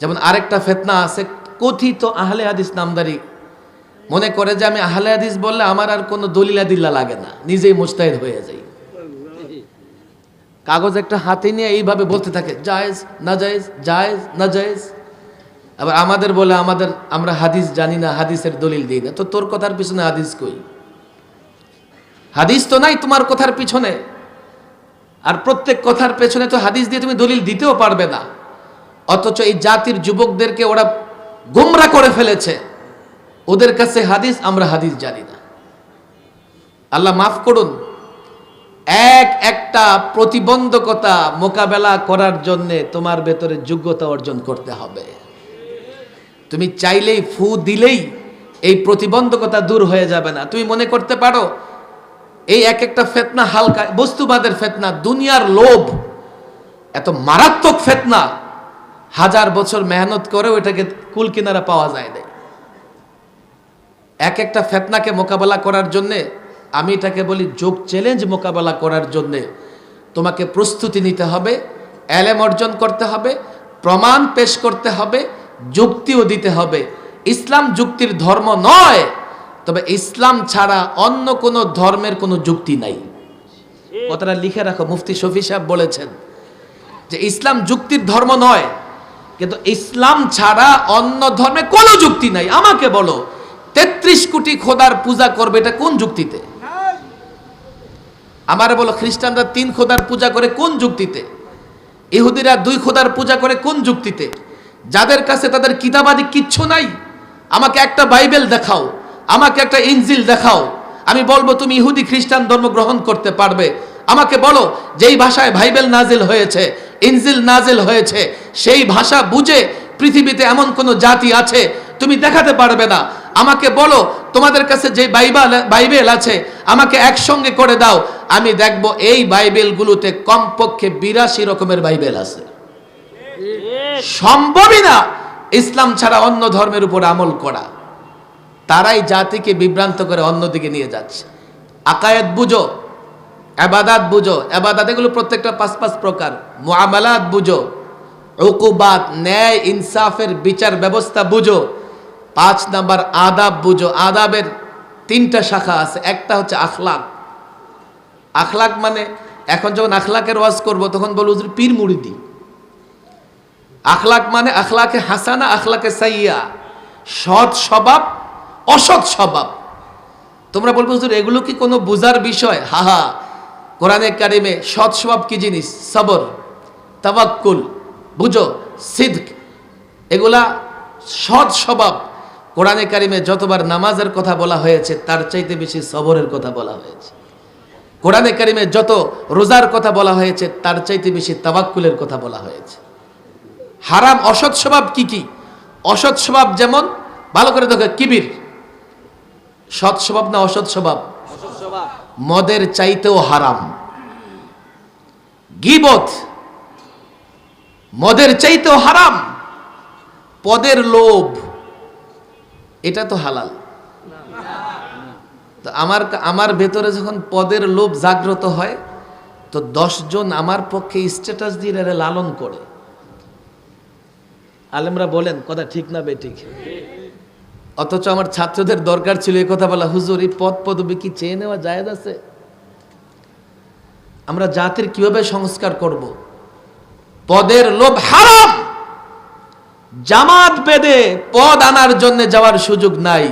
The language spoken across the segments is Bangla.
যেমন আরেকটা ফেতনা আছে, কথিত আহলে হাদিস নামদারি। মনে করে যে আমি আহলে হাদিস বললে আমার আর কোনো দলিলা দিল্লা লাগে না, নিজেই মুস্তাহিদ হয়ে যাই। কাগজ একটা হাতে নিয়ে এইভাবে বলতে থাকে, জায়েজ, না জায়েজ জায়েজ, না জায়েজ। আবার আমাদের বলে, আমাদের, আমরা হাদিস জানি না, হাদিসের দলিল দিই না। তো তোর কথার পিছনে হাদিস কই? হাদিস তো নাই তোমার কথার পিছনে। আর প্রত্যেক কথার পেছনে তো হাদিস দিয়ে তুমি দলিল দিতেও পারবে না। অথচ এই জাতির যুবকদেরকে ওরা গুমরা করে ফেলেছে। ওদের কাছে হাদিস, আমরা হাদিস জানি না। আল্লাহ মাফ করুন। এক একটা প্রতিবন্ধকতা মোকাবেলা করার জন্য তোমার ভেতরে যোগ্যতা অর্জন করতে হবে। তুমি চাইলেই ফু দিলেই এই প্রতিবন্ধকতা দূর হয়ে যাবে না। তুমি মনে করতে পারো, এই এক একটা ফেতনা হালকা, বস্তুবাদের ফেতনা, দুনিয়ার লোভ, এত মারাত্মক ফেতনা। হাজার বছর মেহনত করেও এটাকে কুল কিনারা পাওয়া যায় না এক একটা ফেতনাকে মোকাবেলা করার জন্যে, আমি এটাকে বলি যোগ চ্যালেঞ্জ মোকাবেলা করার জন্যে তোমাকে প্রস্তুতি নিতে হবে, এলেম অর্জন করতে হবে, প্রমাণ পেশ করতে হবে, যুক্তিও দিতে হবে। ইসলাম যুক্তির ধর্ম নয়, তবে ইসলাম ছাড়া অন্য কোনো ধর্মের কোনো যুক্তি নাই। কথাটা লিখে রাখো, মুফতি শফি সাহেব বলেছেন যে ইসলাম যুক্তির ধর্ম নয় কিন্তু ইসলাম ছাড়া অন্য ধর্মে কোনো যুক্তি নাই। আমাকে বলো, তেত্রিশ কোটি খোদার পূজা করবে এটা কোন যুক্তিতে? আমার বলো, খ্রিস্টানরা তিন খোদার পূজা করে কোন যুক্তিতে? ইহুদিরা দুই খোদার পূজা করে কোন যুক্তিতে? যাদের কাছে তাদের কিতাবাদি কিচ্ছু নাই, আমাকে একটা বাইবেল দেখাও, আমাকে একটা ইনজিল দেখাও। আমি বলব, তুমি ইহুদি খ্রিস্টান ধর্ম গ্রহণ করতে পারবে। আমাকে বলো, যেই ভাষায় বাইবেল নাজিল হয়েছে, ইনজিল নাজিল হয়েছে সেই ভাষা বুঝে পৃথিবীতে এমন কোনো জাতি আছে, তুমি দেখাতে পারবে না। আমাকে বলো, তোমাদের কাছে যে বাইবেল বাইবেল আছে, আমাকে একসঙ্গে করে দাও। আমি দেখব এই বাইবেলগুলোতে কমপক্ষে বিরাশি রকমের বাইবেল আছে। সম্ভবই না ইসলাম ছাড়া অন্য ধর্মের উপর আমল করা। তারাই জাতিকে বিভ্রান্ত করে অন্যদিকে নিয়ে যাচ্ছে। আকায়েত বুঝো এবাদাত বুঝো। এবাদাত এগুলো প্রত্যেকটা পাঁচ পাঁচ প্রকার। মুআমালাত বুঝো উকুবাত ন্যায় ইনসাফের বিচার ব্যবস্থা বুঝো। পাঁচ নাম্বার আদাব বুঝো। আদাবের তিনটা শাখা আছে। একটা হচ্ছে আখলাক। আখলাক মানে এখন যখন আখলাকের ওয়াজ করব, তখন বলব হুজুর, পীর মুড়িদি আখলাক মানে আখলাকে হাসানা, আখলাকে সাইয়া। সৎ স্বভাব, অসৎ স্বভাব। তোমরা বলব, হুজুর, এগুলো কি কোনো বুজার বিষয়? হা হা কোরআনে কারিমে সৎ স্বভাব কি জিনিস? সবর তাবাক্কুল বুঝো? সিদ্ক। এগুলা সৎ স্বভাব। কোরআনে কারিমে যতবার নামাজের কথা বলা হয়েছে তার চাইতে বেশি সবরের কথা বলা হয়েছে। কোরআনে কারিমে যত রোজার কথা বলা হয়েছে তার চাইতে বেশি তাবাক্কুলের কথা বলা হয়েছে। হারাম অসৎ স্বভাব কি কি? অসৎ স্বভাব যেমন ভালো করে দেখো কিবির। সৎ স্বভাব না অসৎ স্বভাব। মদের চাইতেও হারাম। গিবত মদের চাইতেও হারাম, পদের লোভ, এটা তো হালাল। তো আমার আমার ভেতরে যখন পদের লোভ জাগ্রত হয়, তো জন আমার পক্ষে স্ট্যাটাস দিয়ে এরা লালন করে। আলেমরা বলেন, কথা ঠিক না বে ঠিক। অথচ আমার ছাত্রদের দরকার ছিল এই কথা বলা, হুজুর, এই পদ পদবি কি চেয়ে নেওয়া জায়েজ আছে? আমরা জাতির কীভাবে সংস্কার করব? পদের লোভ হারাম। জামাত বেদে পদ আনার জন্য যাওয়ার সুযোগ নাই।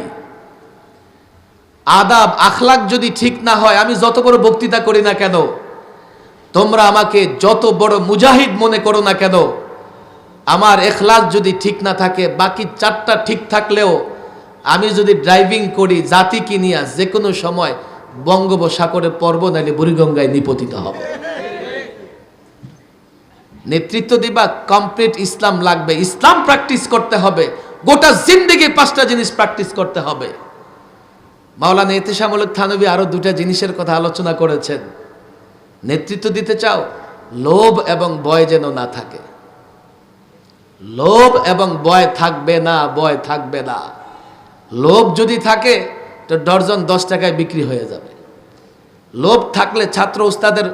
আদাব, আখলাক যদি ঠিক না হয়, আমি যত বড় বক্তৃতা করি না কেন, তোমরা আমাকে যত বড় মুজাহিদ মনে করো না কেন, আমার এখলাস যদি ঠিক না থাকে, বাকি চারটা ঠিক থাকলেও আমি যদি ড্রাইভিং করি জাতিকে নিয়ে যে কোনো সময় বঙ্গোপসাগরে পর্ব নাইলে বুড়িগঙ্গায় নিপতিত হবে। নেতৃত্ব দিবা কমপ্লিট ইসলাম লাগবে। ইসলাম প্র্যাকটিস করতে হবে। গোটা জিন্দিগি পাঁচটা জিনিস প্র্যাকটিস করতে হবে। মাওলানা এতেশামুলক থানবী আরও দুটা জিনিসের কথা আলোচনা করেছেন। নেতৃত্ব দিতে চাও, লোভ এবং বয় যেন না থাকে। লোভ এবং বয় থাকবে না বয় থাকবে না। লোভ যদি থাকে, তো ডর্জন দশ টাকায় বিক্রি হয়ে যাবে। লোভ থাকলে ছাত্র উস্তাদের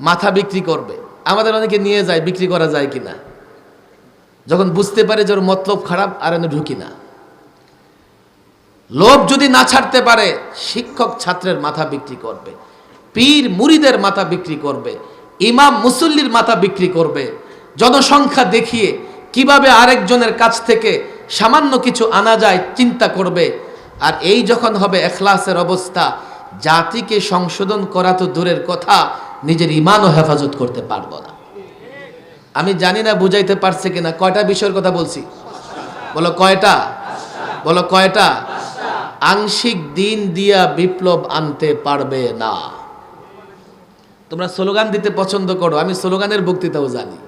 মাথা বিক্রি করবে। আমাদের অনেকে নিয়ে যায়, বিক্রি করা যায় কিনা। যখন বুঝতে পারে যে ওর মতলব খারাপ, আর আমি ঢুকি না। লোভ যদি না ছাড়তে পারে, শিক্ষক ছাত্রের মাথা বিক্রি করবে, পীর মুরিদের মাথা বিক্রি করবে, ইমাম মুসল্লির মাথা বিক্রি করবে। জনসংখ্যা দেখিয়ে কীভাবে আরেকজনের কাছ থেকে সামান্য কিছু আনা যায় চিন্তা করবে। আর এই যখন হবে এখলাসের অবস্থা, জাতিকে সংশোধন করা তো দূরের কথা নিজের ইমানও হেফাজত করতে পারব না। আমি জানি না বুঝাইতে পারছে কিনা, কয়টা বিষয়ের কথা বলছি? বলো কয়টা? বলো কয়টা? আংশিক দিন দিয়া বিপ্লব আনতে পারবে না। তোমরা স্লোগান দিতে পছন্দ করো, আমি স্লোগানের বক্তৃতাও জানি।